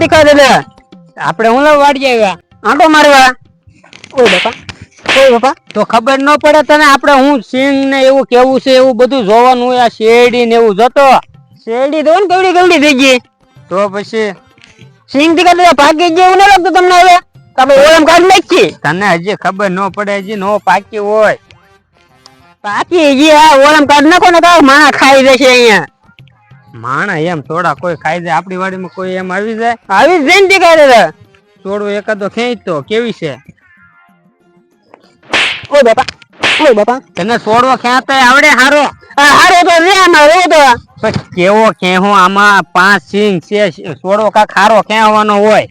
હું જોવા તીખા આપણે હું વાડી આવ્યા? આંટો મારવા? ઓય બાપા ઓય બાપા, તો ખબર ન પડે તને આપણે હું સિંગ ને એવું કેવું છે, એવું બધું જોવાનું હોય, આ શેરડી ને એવું જતો. શેરડી તો કેવડી કેવડી થઈ ગઈ. તો પછી? સિંગથી દાદા ભાગી જેવું ન લાગતું તમને હવે? તમે ઓળમ કાઢી નાખી તને હજી ખબર ન પડે, હજી નો પાકી હોય. પાકી હજી આ ઓળમ કાઢ નાખો ને તો માણા ખાઈ જશે અહીંયા. માણા એમ થોડા કોઈ ખાઈ જાય આપણી વાડીમાં કોઈ એમ આવી જાય. આવી જઈને તીખા રે છોડવું એકાદો ખેંચતો કેવી છે? ઓય બાપા ઓય બાપા. તને છોડવો ખેંચતા આવડે હારો. હારો તો રે મારો તો. કેવો ખેહો આમાં પાંચ સિંગ છે છોડવો કા ખારો ખેંચવાનો હોય?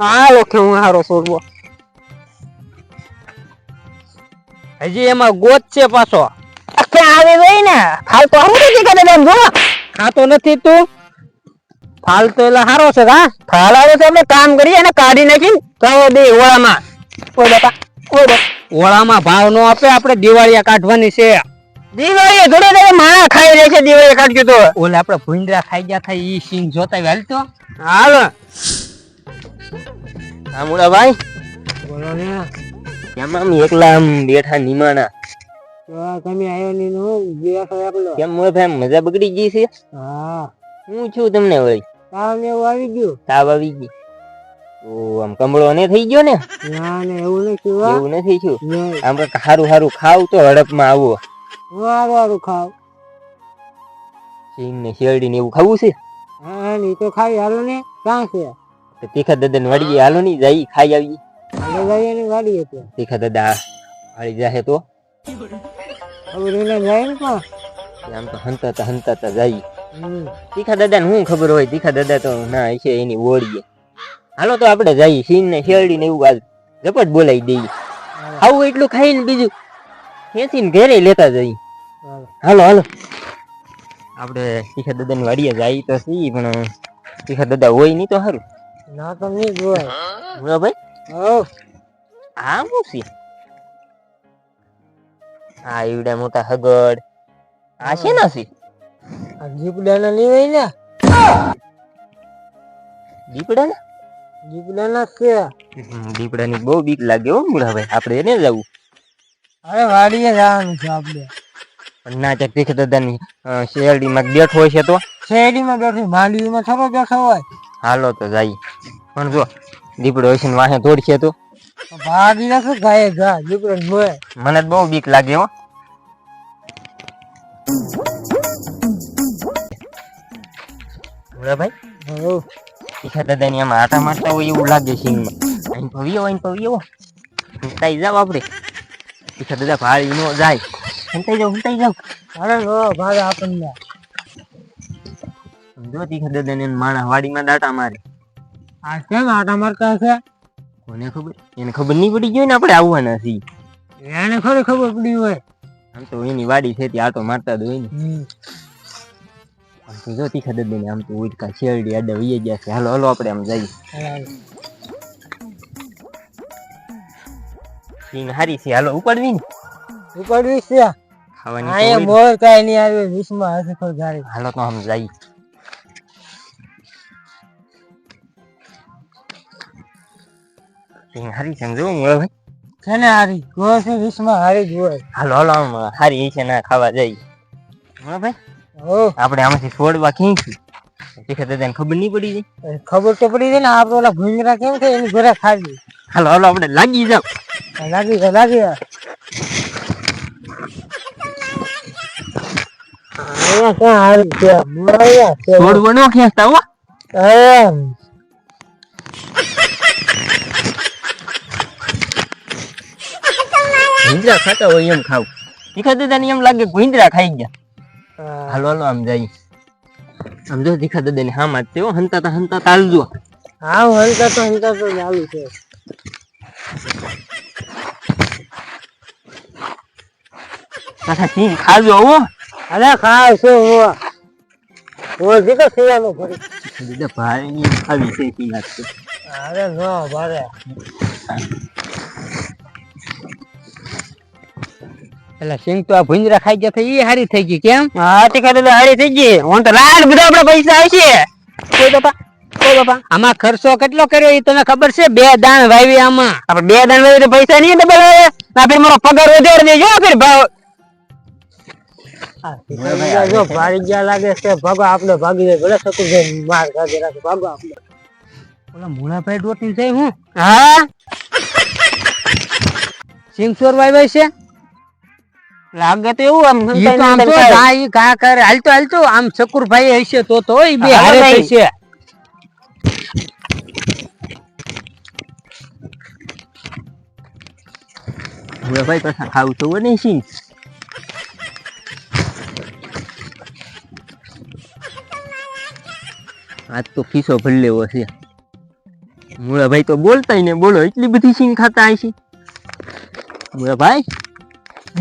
હાલો કે હું હારો છોડવો હજી એમાં ગોત છે પાછો. આવી ગઈ ને? હાલ તો હું કે કરે એમ જો. ખાતો નથી તું? ફાલતો એટલે હારો છે હા ફાલ આવે તો આપણે કામ કરીએ અને કાઢી નાખી કહો દે ઓળામાં. ઓય બાપા, ઓય ઓળામાં ભાવ નો આપે, આપણે દિવાળીયા કાઢવાની છે. દિવાળી થોડે થોડે ખાઈ રહે છે દિવાળી કાઢ્યું તો. ઓલે આપણે ભૂંડરા ખાઈ ગયા થાય, ઈ સિંગ જોતા હાલ તો. હાલ. આમુડા ભાઈ બોલો આમ એકલા બેઠા નિમાણા. તમે આવ્યો ની નો બેસો આપલો કેમ મોય ભાઈ મજા બગડી ગઈ છે? હા. હું છું તમને વળી તાવ ને એવું આવી ગયું? તાવ આવી ગઈ. આમ કમળો ને થઈ ગયો ને? ના ને એવું નથી એવું નથી છું આમ હારું હારું ખાવ તો હડપમાં આવો. વારું વારું ખાવ. સિંગ ને શેરડી ને એવું ખાવું છે? હા ની તો ખાઈ હાલો ને. ક્યાં છે? તીખા દાદા ને વાડીએ હાલો ની જઈ ખાઈ આવી હાલો જઈએ ને વાડી હતી તીખા દાદા હાળી જાહે તો. હવે રેલે જાય ને આમ તો હંતાતા હંતાતા જાય. તીખા દાદા ને શું ખબર હોય? તીખા દાદા તો ના છે એની ઓળીએ હાલો તો આપણે જઈએ સિંહ ને શેરડી ને એવું આજ ઝપટ બોલાવી દઈએ. આવું એટલું ખાઈને બીજું ખેંચી ને ઘેરે લેતા જઈએ. હાલો. હાલો. આપણે તીખા દાદા ની વાડીએ જાય તો સી પણ તીખા દાદા હોય નહીં તો સારું ના તો નહીં જોવાય બરાબર ભાઈ. હો. શું છે? આ ઈવડા મોટા હગડ. આ છે ને સી આ જીપડાના લેવાય ને. દીપડા ને જીપડાના જ છે. દીપડા ની બહુ બીક લાગે હો મુળા ભાઈ. આપણે એને જવું અરે વાડીએ જવાનું છે આપણે. પણ ના ચક દેખે દાદા ની શેરડી માં બેઠો હોય છે તો? શેરડીમાં બેઠી માંડવીમાં થોડો બેઠો હોય. હાલો તો જાય. પણ જો દીપડો હશે ને વાહે દોડશે તો? ભાગી નાખો ગાય ગા દીપડો મને તો બહુ બીક લાગે હો. ભાઈ? હો તીખા દાદા ની આટા મારતા હોય એવું લાગે સિંગમાં અહીં પવ્યો અહીં પવ્યો હંતાઈ જાવ આપણે. તીખા દાદા ભાળી નો જાય. હંતાઈ જાવ હંતાઈ જાવ અરે નો ભાગે આપણને. જો તીખા દાદા માણા વાડીમાં દાટા મારે. આ કેમ આટા મારતા કોને ખબર? એને ખબર નહીં પડી ગઈ ને આપણે આવવાના છીએ. એને ખરી ખબર પડી હોય. આમ તો એની વાડી છે ત્યાં આટો મારતા જ હોય ને. આમ તો જો તીખા આમ તો ઉડકા શેરડી આડા વહી ગયા છે. હાલો હાલો આપણે આમ જઈએ. સિંગ હારી છે. હાલો ઉપાડવી ને? ઉપાડવી છે? ખાવાની ને. મોર કાઈ નહીં આવે વિશમાં હશે કોઈ ગાડી હાલો તો આમ જઈએ. સિંગ હારી છે જો ભાઈ. છે હારી? ગો છે વીસમાં હારી જ હોય. હાલો હાલો આમ હારી છે ના ખાવા જઈએ. હા ભાઈ? હો આપણે આમાંથી છોડવા ખેંચી તીખા દાદાને ખબર નહીં પડી જાય ખબર તો પડી જાય ને આપણે ઓલા ભૂંગરા કેમ છે એની ઘરે ખાવી હાલો હાલો આપણે લાગી જાવ લાગી ગયા લાગી ગયા અહીંયા ક્યાં હારી છે? અહીંયા છે. છોડવો ન ખેંચતા હો એમ. ભીંદરા ખાતા હોય એમ ખાવ. તીખા દાદાને એમ લાગે કે ભીંદરા ખાઈ ગયા. હાલો હાલો આમ જાય. આમ જો હા દાદાને હામ હંતા તા હંતાતા હાલજો. હા હંતા તો હંતા તો ચાલુ છે. કાકા સિંગ ખાજો હો. અરે ખાવ છે હું. હું દીકો સેવાનો ભરી. દીદા ભાઈ ખાવી છે સિંગ નાખશે અરે નો ભારે. એટલે સિંગ તો આ ભુંજરા ખાઈ ગયા એ હારી થઈ ગઈ કેમ? હા હારી થઈ ગઈ. હું તો બધા આપડા પૈસા આવશે. કોઈ બાપા ઓ બાપા. આમાં ખર્ચો કેટલો કર્યો એ તને ખબર છે? બે દાણ વાવી આમાં. આપણે બે દાન વાવી તો પૈસા નહીં ડબલ આવે ના ફિર મારો પગાર વધારી દેજો ફિર ભાવ. જો ભારી ગયા લાગે છે ભાગો આપણે ભાગી જાય ભલે થતું છે માર ખાધે રાખે ભાગો આપણે ઓલા મુળાભાઈ ડોટી જાય હું. હા? સિંગસોર વાવ્યા છે? લાગે તો એવું આમ ઈ તો આમ તો ઈ ગા કરે. હાલતો હાલતો આમ શકુરભાઈ હશે તો તો ઈ બે હારે ભાઈ. થશે. હવે ભાઈ પાછા ખાવું તો નહીં સિંગ આજ તો ખીસો લેવો છે. મુળાભાઈ તો બોલતાય ને બોલો એટલી બધી સિંગ ખાતા હશે. મુળાભાઈ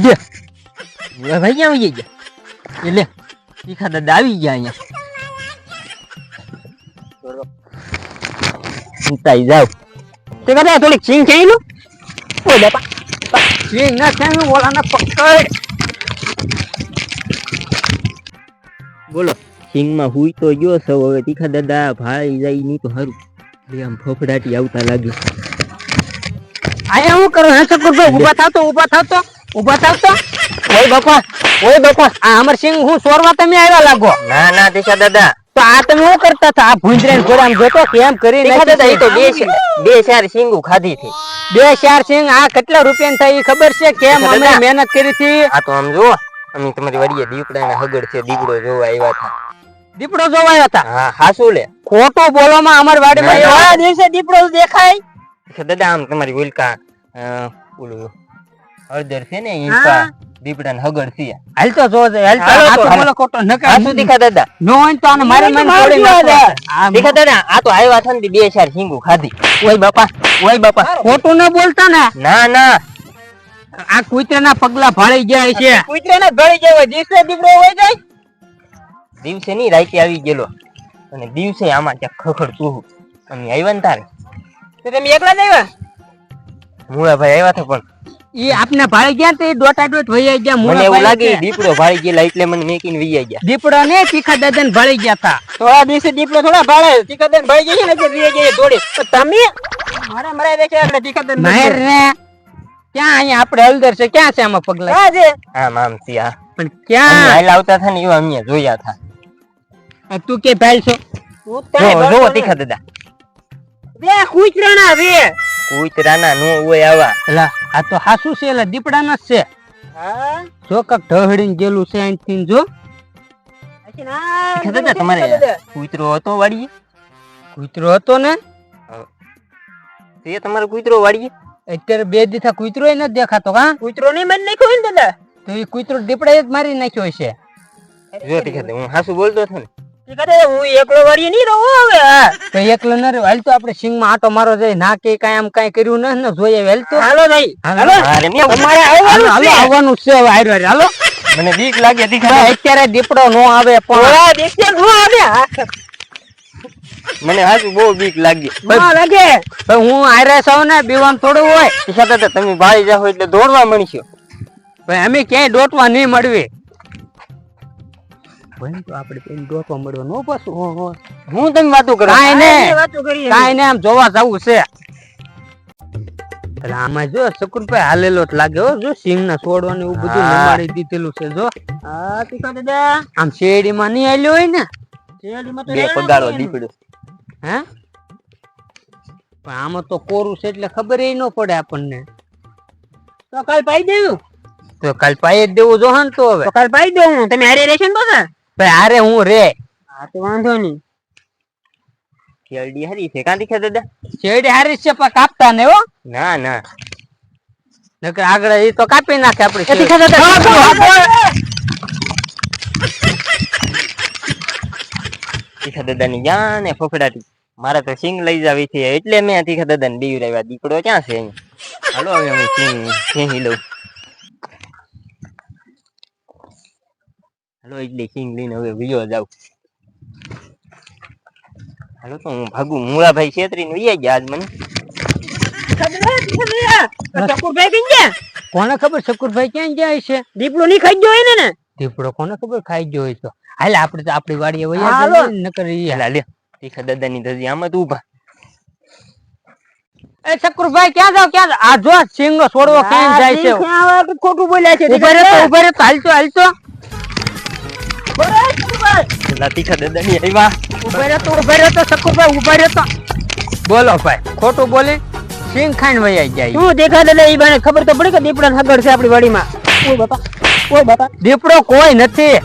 લે. પકડ. બોલો સિંગમાં હુઈ તો ગયો સૌ હવે તીખા દાદા, ભાઈ જાય નહીં તો હારું. એટલે આમ ફફડાટી આવતા લાગે. આયા હું કરો? હે શકુરભાઈ ઊભા થાવ ઊભા ઊભા ઊભા થાવ તો. ઓય બાપા ઓય બાપા આ અમરસિંહ હું સોરવા તમે આવ્યા લાગો? ના ના દિશા દાદા. તો આ તમે શું કરતા હતા? આ ભૂંજરેન ઘોડા જોતો કેમ કરી તીખા દાદા એ તો બે બે ચાર સિંગુ ખાધી હતી. બે ચાર સિંગ આ કેટલા રૂપિયા થાય એ ખબર છે? કેમ અમે મહેનત કરી હતી? આ તો આમ જુઓ અમે તમારી વાડીએ દીપડા હગડ છે દીપડો જોવા આવ્યા હતા. દીપડો જોવાયા હતા? હા હાસુ લે. ખોટો બોલવામાં અમાર વાડીમાં. એવા દિવસે દીપડો દેખાય. દાદા આમ તમારી ઉલકા ઓલું હળદર છે ને હા. દીપડા ને હગડ છે. હાલ તો જો હાલ તો આ તો. બોલો ખોટો નકર હાસુ તીખા દાદા? નો હોય તો આને મારે મને છોડી નાખો. આ દાદા આ તો આવ્યા હતા ને બે ચાર હિંગુ ખાધી. ઓય બાપા ઓય બાપા. ખોટું ન બોલતા ને? ના ના. આ કુતરાના પગલા ભાળી જાય છે. કુતરાને ભાળી જાય દિવસે દીપડો હોય જાય? દિવસે ની રાતે આવી ગયેલો. અને દિવસે આમાં ત્યાં ખખડતું હતું. અમે આવ્યા ને તારે. તો તમે એકલા જ આવ્યા? મુળાભાઈ આવ્યા હતા પણ. ઈ આપને ભાળી ગયા તે દોટા દોટ વહી ગયા મને એવું લાગે દીપડો ભાળી ગયેલા એટલે મને મેકીને વહી ગયા. દીપડો ને તીખા દાદન ભાળી ગયા હતા થોડા દિવસે દીપડો થોડા ભાળે તીખા ભળી જાય ને રીએ જાય દોડે તો તમે? મારા મરાય દેખે એટલે તીખા દાદન મહેર ને ક્યાં અહીંયા આપણે હલદર છે? ક્યાં છે આમાં પગલા? હા છે? આમ આમ ત્યાં પણ ક્યાં? હાલ આવતા થા ને એવા અમે જોયા હતા. તું કે ભાઈ છો? જો જો તીખા દાદા. બે કુતરાના બે કૂતરાના નો હોય આવા. એલા આ તો હાસુ છે એલા દીપડાના જ છે. હા? જો કાક ઢહડીને ગયેલું છે અહીંથી જો. દાદા તમારે કૂતરો હતો વાડીએ? કૂતરો હતો ને? તે તમારો કૂતરો વાડીએ? અત્યારે બે દીથા કૂતરો નથી દેખાતો કા કૂતરો નહીં બંધ નાખ્યો હોય ને દાદા? તો એ કૂતરો દીપડા જ મારી નાખ્યો છે. જો તીખા હું હાસુ બોલતો હતો ને. હું એકલો વાળી નહીં રહું હવે. તો એકલો ન રહ્યો હાલ તો આપણે સિંગમાં આટો મારો જાય ના કે કાંઈ આમ કાંઈ કર્યું નથી ને જોઈએ હાલ તો. હાલો ભાઈ હાલો. મારે મેં તમારે હાલો આવવાનું છે. આવવાનું જ છે હવે હારો હારો. હાલો. મને બીક લાગે તીખા અત્યારે દીપડો નો આવે પણ થોડા નો આવે. મને હાજુ બહુ બીક લાગી. લાગે. હું આયરા સૌ ને બીવાન થોડું હોય. તમે ભાઈ જાઓ એટલે દોડવા મળશો. ભાઈ અમે ક્યાંય દોટવા નહીં મળવી. ભાઈ તો આપણે કઈ ડોકો મળ્યો નો પાછું. હું તમે વાતો કરું? કાઈ ને. કાંઈ ને આમ જોવા જવું છે. એટલે આમાં જો શકુરભાઈ હાલેલો જ લાગે હો જો સિંહ ના છોડવાનું એવું બધું હા. નમાડી દીધેલું છે જો. હા દાદા આમ શેરડીમાં નહીં હાલ્યો હોય ને? શેરડીમાં તો બે પગાડો દીપડો હે? પણ આમાં તો કોરું છે એટલે ખબર ન પડે આપણને. તો કાલ પાઈ દેવું. તો કાલ પાઈ જ દેવું જો તો હવે. કાલ પાઈ દેવું. તમે હારે રહેશે ને પાછા? ભાઈ હારે હું રે. હા તો વાંધો નહીં. શેરડી હરી છે. કાંતી તીખા દાદા? શેરડી હારી છે પણ કાપતા ને હો. ના ના. નકર આગળ એ તો કાપી નાખે આપણે કાંતી તીખા દાદા. દાદા ની જ્યાં ને ફફડાટી. મારે તો સિંગ લઈ જાવી છે એટલે મેં તીખા દાદા ને બીવરાવ્યા દીકડો ક્યાં છે? હાલો હવે હું સિંગ સિંહી લઉં. હાલો એટલે સિંગ લઈને હવે વિયો જાવ હાલો તો હું ભાગું? મૂળાભાઈ છેતરીને વિયા ગયા આજ મને. કોને ખબર શકુરભાઈ ક્યાં જાય છે? દીપડો નહીં ખાઈ ગયો હોય ને? ને દીપડો કોને ખબર ખાઈ ગયો હોય તો? હાલ આપણે તો આપણી વાડીએ વયા હાલો. નકર ઈ લે તીખા દાદા ની ધજી આમાં જ ઊભા એ શકુરભાઈ ક્યાં જાવ ક્યાં આ જો સિંગ છોડવો ક્યાં જાય છે. ખોટું બોલ્યા છે ઊભા રહેતો ઊભા રહેતો હાલતો હાલતો. બોલો ભાઈ ખોટું બોલે સિંગ ખાઈને વૈયા જાય. શું દેખા ઈ બાને ખબર તો પડી કે દીપડા હગડ છે આપણી વાડીમાં. ઓય બાપા ઓય બાપા. દીપડો કોઈ નથી.